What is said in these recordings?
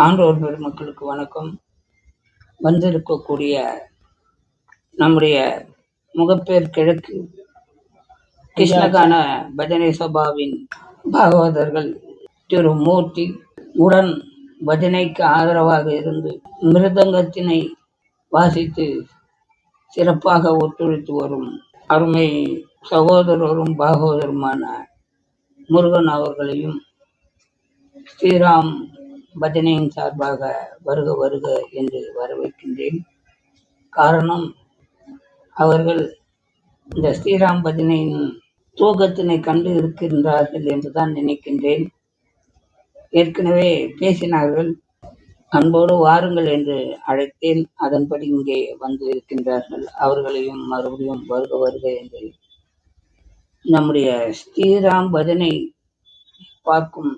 ஆண்டோர் பெருமக்களுக்கு வணக்கம். வந்திருக்கக்கூடிய நம்முடைய முகப்பேர் கிழக்கு கிருஷ்ணகான பஜனை சபாவின் பாகவதர்கள் திரு மூர்த்தி உடன் பஜனைக்கு ஆதரவாக இருந்து மிருதங்கத்தினை வாசித்து சிறப்பாக ஒத்துழைத்து வரும் அருமை சகோதரரும் பாகவதருமான முருகன் அவர்களையும் ஸ்ரீராம் பஜனையின் சார்பாக வருக வருக என்று வரவேற்கின்றேன். காரணம் அவர்கள் இந்த ஸ்ரீராம் பஜனையின் தூக்கத்தினை கண்டு இருக்கின்றார்கள் என்றுதான் நினைக்கின்றேன். ஏற்கனவே பேசினார்கள் அன்போடு வாருங்கள் என்று அழைத்தேன். அதன்படி இங்கே வந்து இருக்கின்றார்கள். அவர்களையும் மறுபடியும் வருக வருக என்று. நம்முடைய ஸ்ரீராம் பஜனை பார்க்கும்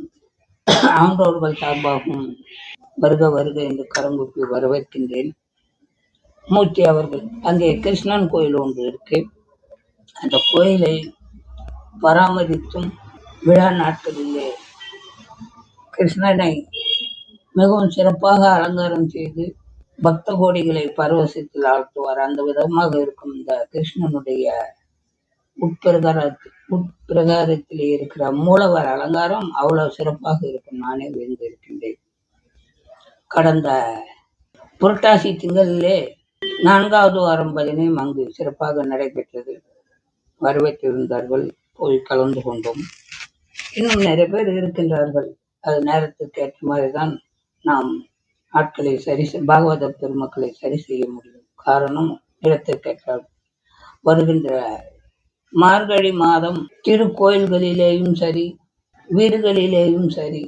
ஆண்டோர்கள் சார்பாகவும் வருக வருக என்று கரங்குப்பி வரவேற்கின்றேன். மூர்த்தி அவர்கள் அங்கே கிருஷ்ணன் கோயில் ஒன்று இருக்கு. அந்த கோயிலை பராமரித்தும் விழா நாட்களிலே கிருஷ்ணனை மிகவும் சிறப்பாக அலங்காரம் செய்து பக்த கோடிகளை பரவசத்தில் ஆழ்த்துவார். அந்த விதமாக இருக்கும் இந்த கிருஷ்ணனுடைய உட்பிரகாரத்து உட்பிரகாரத்திலே இருக்கிற மூலவர் அலங்காரம் அவ்வளவு சிறப்பாக இருக்கும். நானே விழுந்திருக்கின்றேன் கடந்த புரட்டாசி திங்களிலே நான்காவது வாரம் பஜனையும் அங்கு சிறப்பாக நடைபெற்றது. வரவேற்றிருந்தார்கள். போய் கலந்து கொண்டோம். இன்னும் நிறைய பேர் இருக்கின்றார்கள். அது நேரத்துக்கு ஏற்ற மாதிரி தான் நாம் ஆட்களை சரி செய்- பாகவத பெருமக்களை சரி செய்ய முடியும். காரணம் இடத்திற்கேற்ற வருகின்ற மார்கழி மாதம் திருக்கோயில்களிலேயும் சரி வீடுகளிலேயும் சரி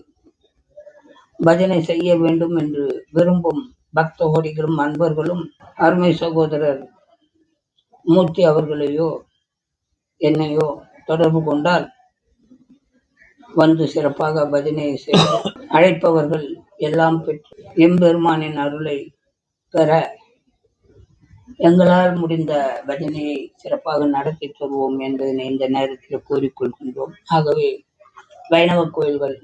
பஜனை செய்ய வேண்டும் என்று விரும்பும் பக்த கோடிகளும் அன்பர்களும் அருமை சகோதரர் மூர்த்தி அவர்களையோ என்னையோ தொடர்பு கொண்டால் வந்து சிறப்பாக பஜனை செய்ய அழைப்பவர்கள் எல்லாம் பெற்று எம்பெருமானின் அருளை பெற எங்களால் முடிந்த பஜனையை சிறப்பாக நடத்தி தருவோம் என்பதனை இந்த நேரத்தில் கூறிக்கொள்கின்றோம். ஆகவே வைணவ கோயில்கள்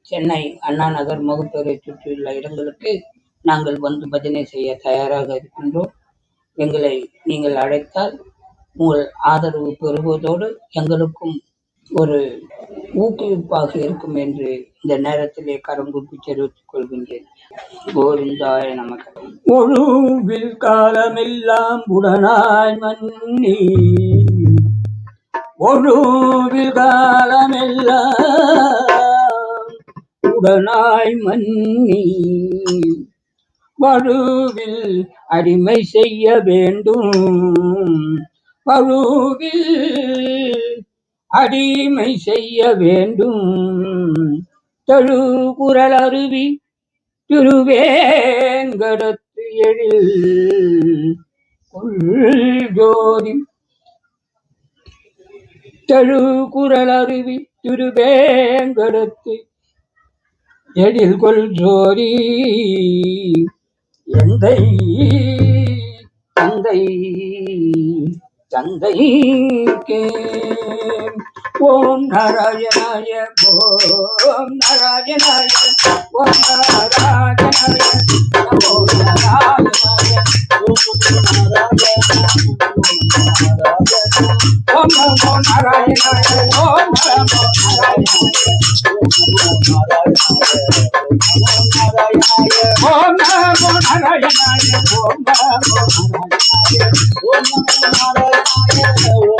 சென்னை அண்ணா நகர் முகப்பேரை சுற்றியுள்ள இடங்களுக்கு நாங்கள் வந்து பஜனை செய்ய தயாராக இருக்கின்றோம். எங்களை நீங்கள் அழைத்தால் உங்கள் ஆதரவு பெறுவதோடு எங்களுக்கும் ஒரு ஊக்குவிப்பாக இருக்கும் என்று இந்த நேரத்திலே கரம் தெரிவித்துக் கொள்கின்றேன். கோவிந்தாய நமக்கு ஒழுவில் காலமெல்லாம் உடனாய் மன்னி. ஒழுவில் காலமெல்லாம் உடனாய் மன்னி. வழுவில் அடிமை செய்ய வேண்டும். வழுவில் அடிமை செய்ய வேண்டும். தழுகுரல் அருவி திருவேங்கடத்து எழில். கொள்ஜோதி தழுகுரல் அருவி திருவேங்கடத்து எழில். கொள் ஜோதி எந்தை தந்தை தந்தைக்கே ஓம் நாராயணாய ஓம் நாராயணாய ஓம் நாராயணாய நமோ நாராயணாய ஓம் நாராயணாய ஓம் நமோ நாராயணாய ஓம் நமோ நாராயணாய ஓம் நமோ நாராயணாய ஓம் நமோ ஓம் நாராயணாய ஓம் நமோ நாராயணாய Obrigado.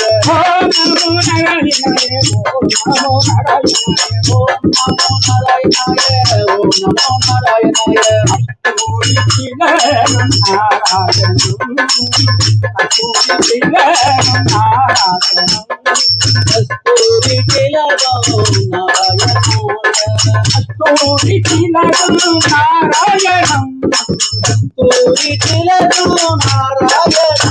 నారాయణం నారాయణం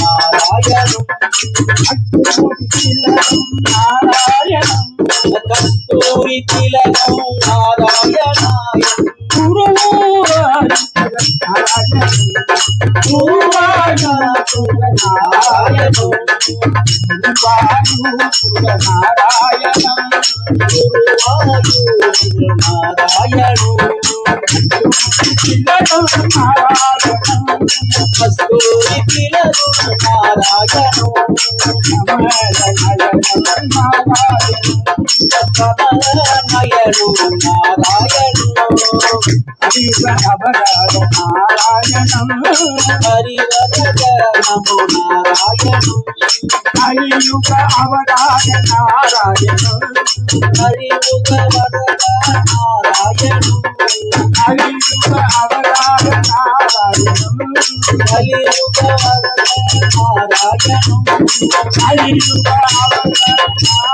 నారాయణం కస్తూరి తిలకం నారాయణం నారాయణం కస్తూరి పిల్లలు నారాయణం నారాయణం నారాయణం అవగాహన నారాయణం హరివరము నారాయణం. కలియుగ అవగాహన నారాయణం. హరియుగ నారాయణం కలియుగ అవగాహన నారాయణం. కలియుగ నారాయణం కలియుగ అవగాహన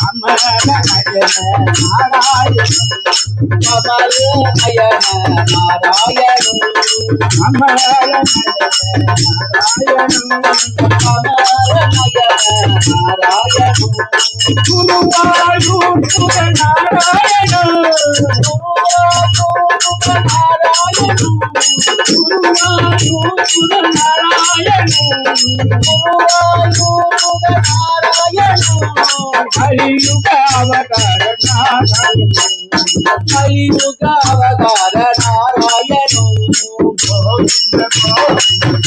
நாராயணம் கலியுக அவதார நாராயணம் கலியுக வரத நாராயணம் கோவிந்த கோவிந்த நாராயணம் கோவிந்த கோவிந்த நாராயணம் கலியுக அவதார நாராயணம் கலியுக அவதார நாராயணம் கோவிந்த கோவிந்த நாராயணம் கோவிந்த கோவிந்த நாராயணம் கோவிந்த கோவிந்த நாராயணம் கோவிந்த கோவிந்த நாராயணம் கோவிந்த கோவிந்த நாராயணம் புரி திலக நாராயணம் புரி திலக நாராயணம் கமல் நயன நாராயணம் கமல் நயன நாராயணம் కలియుగావతార నారాయణ కలియుగావతార నారాయణ గోవింద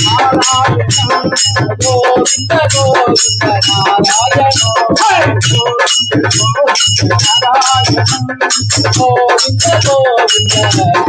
నారాయణ గోవింద గోవింద నారాయణ గోవింద గోవింద నారాయణ గోవింద గోవింద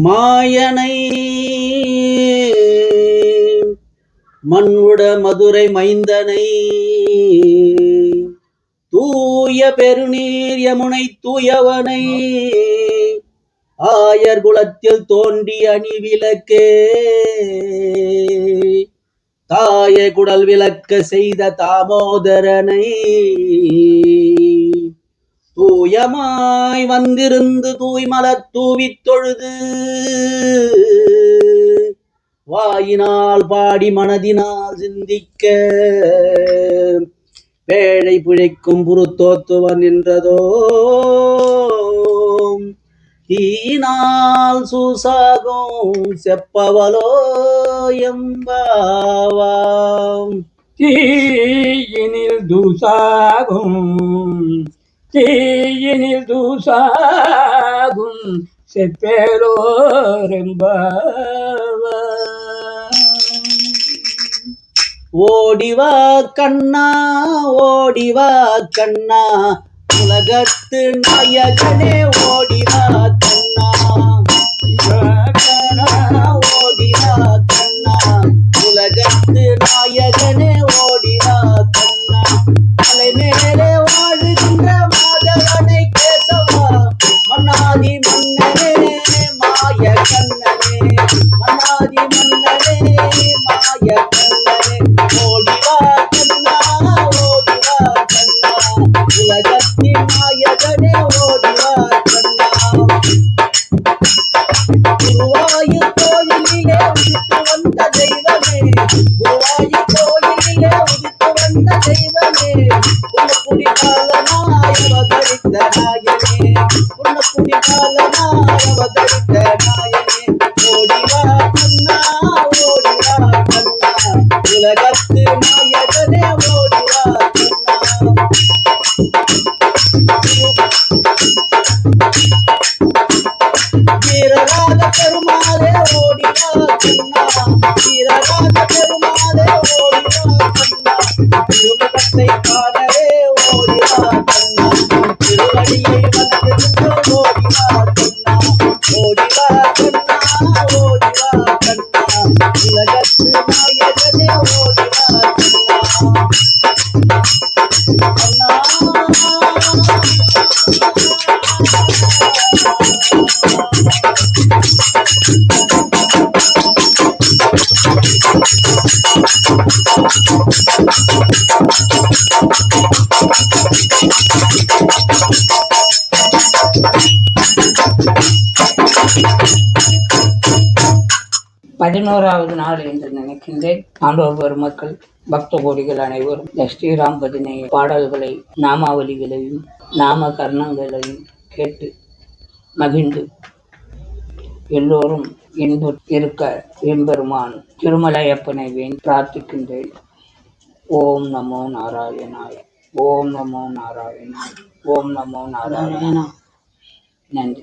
மாயனை மண்ணுட மதுரை மைந்தனை தூய பெருநீர் யமுனை தூயவனை ஆயர் குலத்தில் தோன்றி அணி விளக்கே தாய குடல் விளக்க செய்த தாமோதரனை தூயமாய் வந்திருந்து தூய்மலர் தூவித் தொழுது வாயினால் பாடி மனதினால் சிந்திக்க பேழை பிழைக்கும் புறுத்தோத்துவன் நின்றதோ. தீனால் சூசாகும் செப்பவலோ எம்பாவாம். தீயினில் தூசாகும் தீயினில் தூசாகும் செப்பேலோரெம்ப ஓடிவா கண்ணா ஓடிவா கண்ணா உலகத்து நாயகனே ஓடிவா ஓடிவா கண்ணா. உலகத்து நாயகனே ஓடிவா கண்ணா. மலை மேலே வாழுகின்ற மாதவனை கேசவா. மன்னாதி மன்னனே மாய கண்ணனே தெய்வமே உன்னக்குடி காலனாய் அவதரித்த நாயனே பதினோராவது நாள் என்று நினைக்கின்றேன் ஆண்டோர் பெருமக்கள் பக்த கோடிகள் அனைவரும் ஸ்ரீராம் பதினை பாடல்களை நாமாவலிகளையும் நாம கர்ணங்களையும் கேட்டு மகிழ்ந்து எல்லோரும் இன்பு இருக்க எம்பெருமான் திருமலையப்பனை வேண் பிரார்த்திக்கின்றேன். ஓம் நமோ நாராயணாய் ஓம் நமோ நாராயணாய் ஓம் நமோ நாராயணா நன்றி.